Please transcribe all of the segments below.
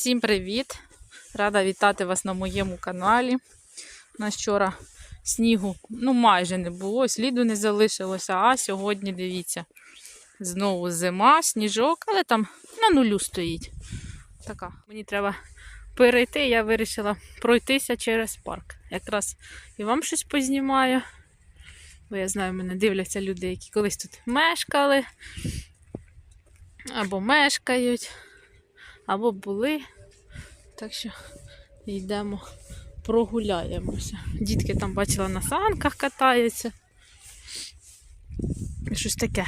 Всім привіт! Рада вітати вас на моєму каналі. У вчора снігу ну, майже не було, сліду не залишилося, а сьогодні дивіться. Знову зима, сніжок, але там на нулю стоїть. Така. Мені треба перейти, я вирішила пройтися через парк. Якраз і вам щось познімаю. Бо я знаю, мене дивляться люди, які колись тут мешкали або мешкають або були. Так що йдемо, прогуляємося. Дітки там бачила на санках катаються. Щось таке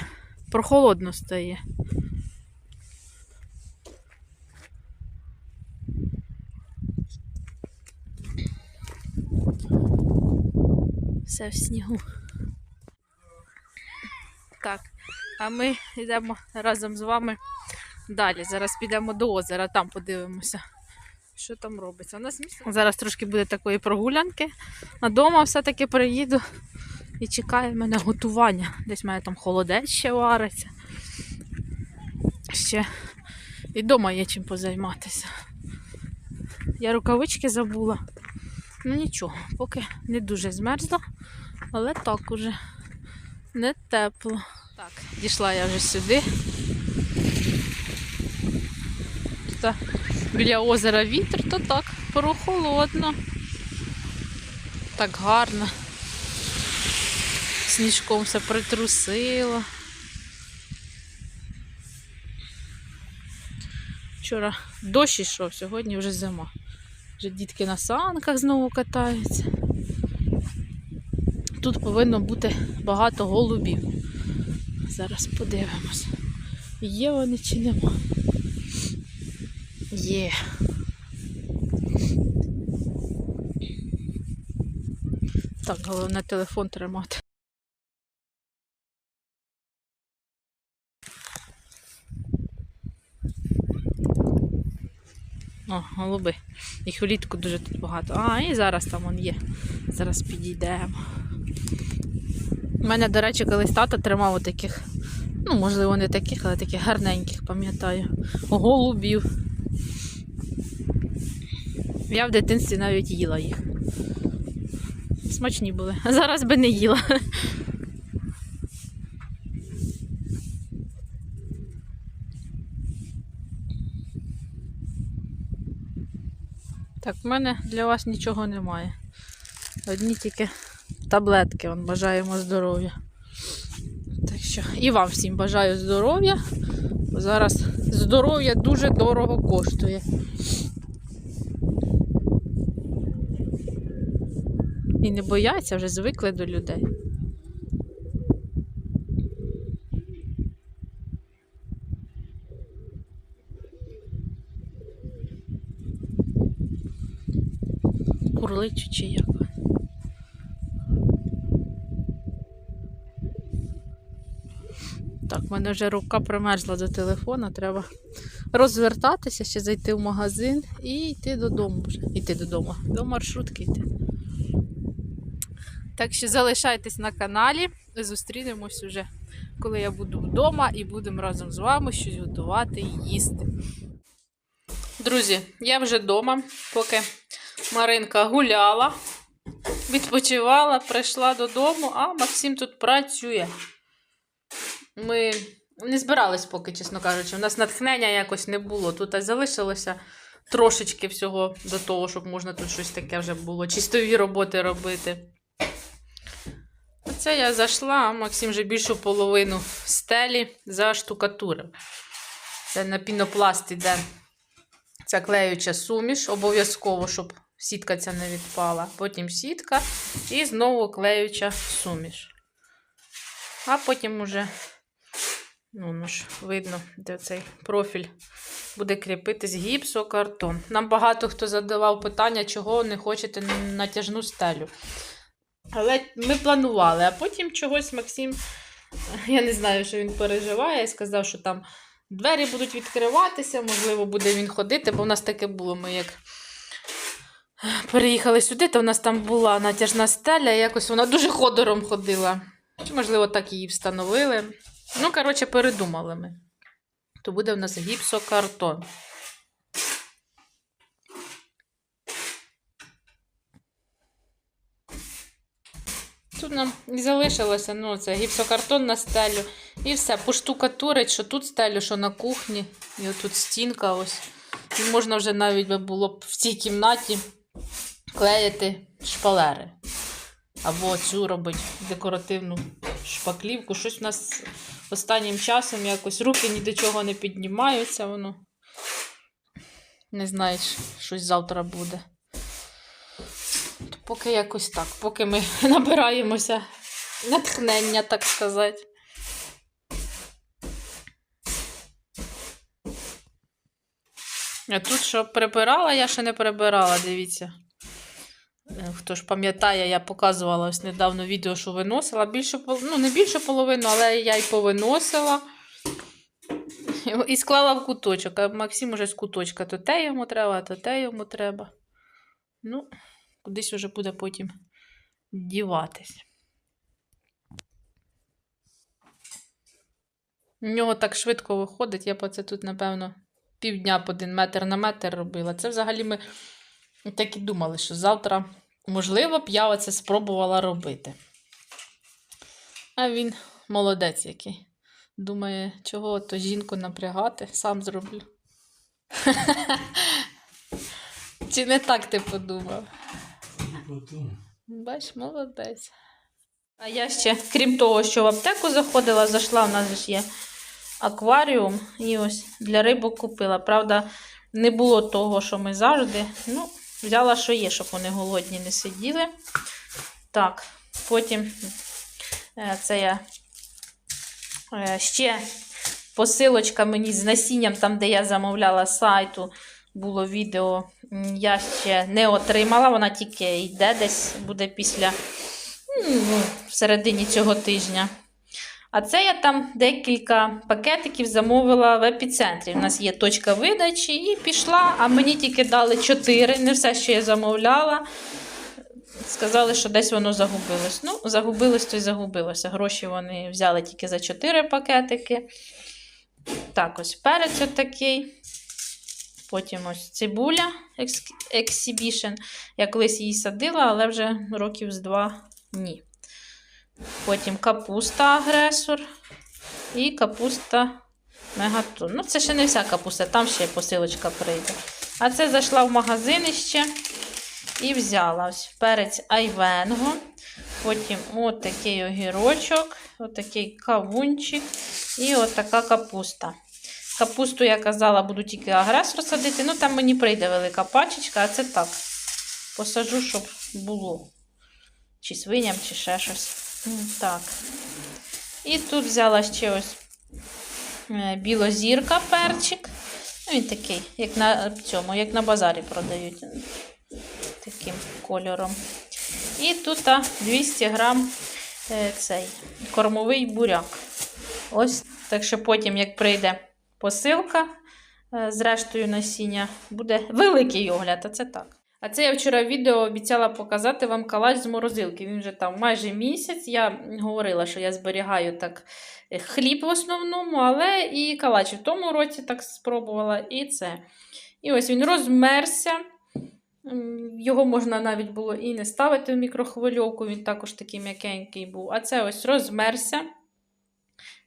прохолодно стає. Все в снігу. Так, а ми йдемо разом з вами Далі, зараз підемо до озера, там подивимося, що там робиться. У нас місце. Зараз трошки буде такої прогулянки. А дома все-таки приїду і чекає мене готування. Десь в мене там холодець ще вариться. Ще і вдома є чим позайматися. Я рукавички забула. Ну нічого, поки не дуже змерзла, але так уже не тепло. Так, дійшла я вже сюди. Та біля озера вітер, то так прохолодно. Так гарно. Сніжком все притрусило. Вчора дощ ішов, сьогодні вже зима. Вже дітки на санках знову катаються. Тут повинно бути багато голубів. Зараз подивимось, є вони чи нема. Є. Так, головне телефон тримати. О, голуби. Їх влітку дуже тут багато. А, і зараз там он є. Зараз підійдемо. У мене, до речі, колись тато тримав таких, ну, можливо, не таких, але таких гарненьких, пам'ятаю. Голубів. Я в дитинстві навіть їла їх. Смачні були. А зараз би не їла. Так, в мене для вас нічого немає. Одні тільки таблетки, Вон, бажаємо здоров'я. Так що і вам всім бажаю здоров'я. Зараз здоров'я дуже дорого коштує. І не бояться, вже звикли до людей. Курличу чи як. Так, в мене вже рука примерзла до телефона, треба розвертатися, ще зайти в магазин і йти додому вже. Йти додому, до маршрутки йти. Так що залишайтесь на каналі. Зустрінемось уже, коли я буду вдома і будемо разом з вами щось готувати і їсти. Друзі, я вже вдома, поки Маринка гуляла, відпочивала, прийшла додому, а Максим тут працює. Ми не збирались поки, чесно кажучи. У нас натхнення якось не було. Тут аж залишилося трошечки всього до того, щоб можна тут щось таке вже було. Чистові роботи робити. Оце я зайшла, а Максим вже більшу половину стелі заштукатурив. Це на пінопласт іде ця клеюча суміш, обов'язково, щоб сітка ця не відпала. Потім сітка і знову клеюча суміш. А потім уже, ну, ну ж, видно, де цей профіль буде кріпитись гіпсокартон. Нам багато хто задавав питання, чого не хочете натяжну стелю. Але ми планували, а потім чогось Максим, я не знаю, що він переживає, сказав, що там двері будуть відкриватися, можливо, буде він ходити, бо в нас таке було. Ми як переїхали сюди, то в нас там була натяжна стеля, і якось вона дуже ходором ходила. Чи, можливо, так її встановили. Ну, коротше, передумали ми. То буде в нас гіпсокартон. Тут нам і залишилося, ну, це гіпсокартон на стелю. І все, поштукатурить, що тут стелю, що на кухні. І отут стінка ось. І можна вже навіть би було б в цій кімнаті клеїти шпалери. Або цю робити декоративну шпаклівку. Щось у нас останнім часом якось руки ні до чого не піднімаються, воно. Не знаєш, щось завтра буде. Поки якось так, поки ми набираємося натхнення, так сказати. А тут що прибирала, я ще не прибирала, дивіться. Е, Хто ж пам'ятає, я показувала ось недавно відео, що виносила. Більше, ну, не більше половину, але я й повиносила. І склала в куточок. А Максим уже з куточка. То те йому треба, то те йому треба. Ну, кудись уже буде потім діватись. У нього так швидко виходить. Я б це тут, напевно, півдня по один метр на метр робила. Це взагалі ми так і думали, що завтра, можливо, б я оце спробувала робити. А він молодець який. Думає, чого то жінку напрягати, сам зроблю. Чи не так ти подумав? Бач, молодець. А я ще, крім того, що в аптеку заходила, зайшла, у нас ж є акваріум. І ось для рибок купила. Правда, не було того, що ми завжди. Ну, взяла, що є, щоб вони голодні не сиділи. Так, потім е, це я е, ще посилочка мені з насінням, там, де я замовляла сайту, було відео. Я ще не отримала, вона тільки йде десь, буде після ну, в середині цього тижня. А це я там декілька пакетиків замовила в епіцентрі. У нас є точка видачі і пішла, а мені тільки дали 4, не все, що я замовляла. Сказали, що десь воно загубилось. Ну, загубилось, то й загубилося. Гроші вони взяли тільки за 4 пакетики. Так, ось перець отакий. Потім ось цибуля Exhibition. Я колись її садила, але вже років з два ні. Потім капуста агресор і капуста мегатон. Ну, це ще не вся капуста, там ще посилочка прийде. А це зайшла в магазин іще і взяла ось перець айвенго. Потім отакий огірочок, отакий кавунчик і отака капуста. Капусту, я казала, буду тільки агресор садити. Ну, там мені прийде велика пачечка, а це так. Посаджу, щоб було. Чи свиням, чи ще щось. Так. І тут взяла ще ось е, білозірка перчик. Ну, він такий, як на цьому, як на базарі продають. Таким кольором. І тут а, 200 грам е, цей кормовий буряк. Ось, так що потім, як прийде посилка е, з рештою насіння, буде великий огляд, а це так. А це я вчора в відео обіцяла показати вам калач з морозилки. Він вже там майже місяць. Я говорила, що я зберігаю так е, хліб в основному, але і калач в тому році так спробувала, і це. І ось він розмерся. Його можна навіть було і не ставити в мікрохвильовку, він також такий м'якенький був. А це ось розмерся.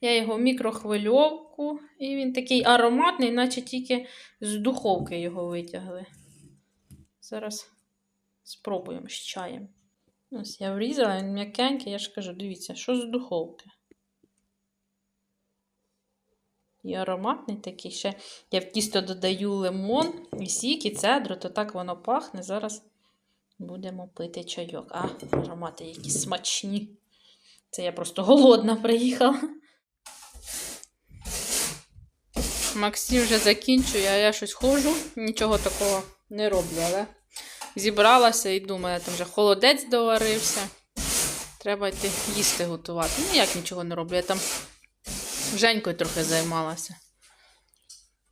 Я його мікрохвильовку, і він такий ароматний, наче тільки з духовки його витягли. Зараз спробуємо з чаєм. Ось я врізала, він м'якенький, я ж кажу, дивіться, що з духовки. І ароматний такий. Ще я в тісто додаю лимон, і сік, і цедру, то так воно пахне. Зараз будемо пити чайок. А, аромати які смачні. Це я просто голодна приїхала. Максим вже закінчує, а я щось ходжу, нічого такого не роблю, але зібралася і думаю, там вже холодець доварився. Треба йти їсти готувати. Ну, як нічого не роблю. Я там Женькою трохи займалася.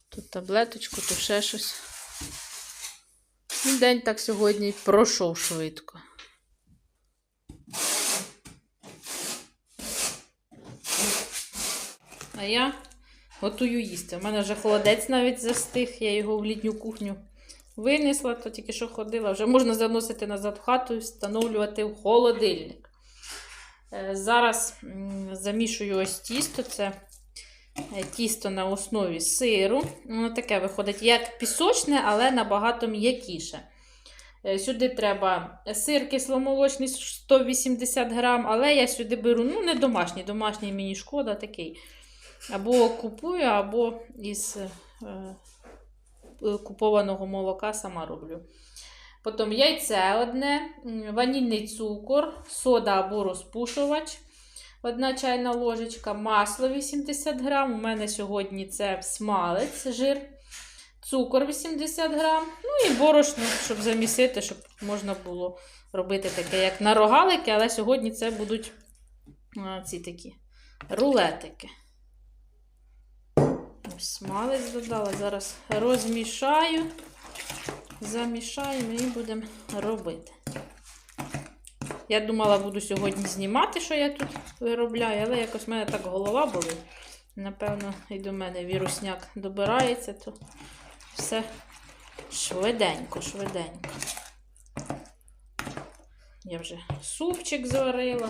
Тут таблеточку, тут ще щось. І день так сьогодні пройшов швидко. А я готую їсти. У мене вже холодець навіть застиг, я його в літню кухню винесла, то тільки що ходила. Вже можна заносити назад в хату і встановлювати в холодильник. Е, Зараз замішую ось тісто. Це е, тісто на основі сиру. Воно таке виходить, як пісочне, але набагато м'якіше. Е, Сюди треба сир кисломолочний 180 грам, але я сюди беру ну, не домашній, домашній мені шкода такий. Або купую, або із е, е, купованого молока сама роблю. Потім яйце одне, ванільний цукор, сода або розпушувач, одна чайна ложечка, масло 80 грам. У мене сьогодні це смалець, жир, цукор 80 грам, ну і борошно, щоб замісити, щоб можна було робити таке, як на рогалики, але сьогодні це будуть ці такі рулетики. Смалець додала. Зараз розмішаю, замішаємо і будемо робити. Я думала, буду сьогодні знімати, що я тут виробляю, але якось в мене так голова болить. Напевно, і до мене вірусняк добирається, то все швиденько, швиденько. Я вже супчик зварила.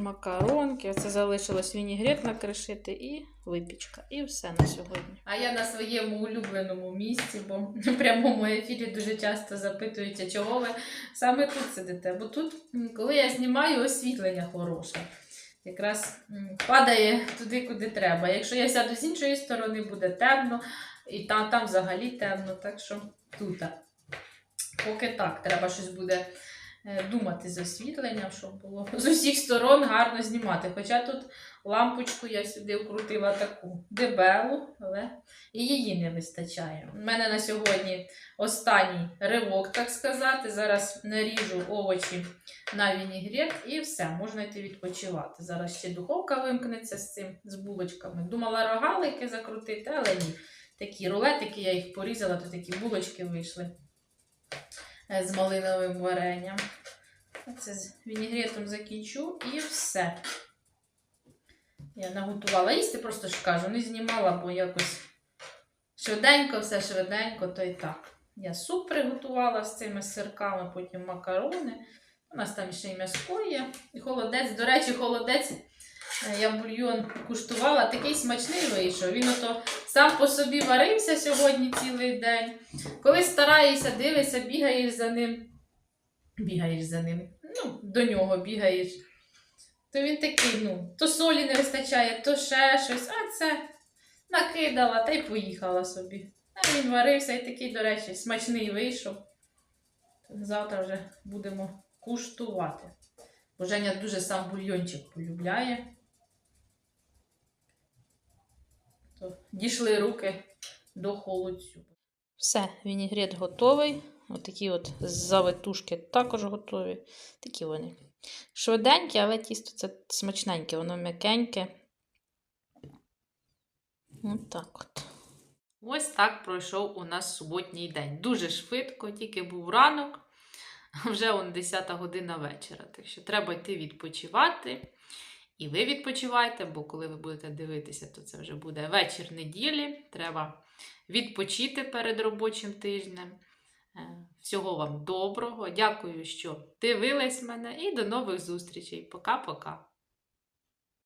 Макаронки. Оце залишилось вінігрет накришити і випічка. І все на сьогодні. А я на своєму улюбленому місці, бо в прямому ефірі дуже часто запитуються, чого ви саме тут сидите. Бо тут, коли я знімаю, освітлення хороше. Якраз падає туди, куди треба. Якщо я сяду з іншої сторони, буде темно, і там, там взагалі темно. Так що тут. Поки так, треба щось буде думати з освітленням, щоб було з усіх сторон гарно знімати. Хоча тут лампочку я сюди вкрутила таку дебелу, але і її не вистачає. У мене на сьогодні останній ривок, так сказати. Зараз наріжу овочі на вінігрет і все, можна йти відпочивати. Зараз ще духовка вимкнеться з цим, з булочками. Думала рогалики закрутити, але ні. Такі рулетики, я їх порізала, то такі булочки вийшли е, з малиновим варенням. Це з вінігретом закінчу і все. Я наготувала їсти, просто ж кажу, не знімала, бо якось швиденько, все швиденько, то і так. Я суп приготувала з цими сирками, потім макарони. У нас там ще й м'яско є. І холодець. До речі, холодець. е, Я бульйон куштувала, такий смачний вийшов. Він ото сам по собі варився сьогодні цілий день. Коли стараєшся, дивишся, бігаєш за ним. Бігаєш за ним. Ну, до нього бігаєш. То він такий, ну, то солі не вистачає, то ще щось. А це накидала та й поїхала собі. А він варився і такий, до речі, смачний вийшов. Завтра вже будемо куштувати. Бо Женя дуже сам бульйончик полюбляє. То дійшли руки до холодцю. Все, вінігрет готовий. Отакі от завитушки також готові. Такі вони. Швиденькі, але тісто це смачненьке, воно м'якеньке. От так от. Ось так пройшов у нас суботній день. Дуже швидко, тільки був ранок, вже он 10 година вечора. Так що треба йти відпочивати. І ви відпочивайте, бо коли ви будете дивитися, то це вже буде вечір неділі. Треба відпочити перед робочим тижнем. Е, Всього вам доброго. Дякую, що дивились мене, і до нових зустрічей. Пока-пока.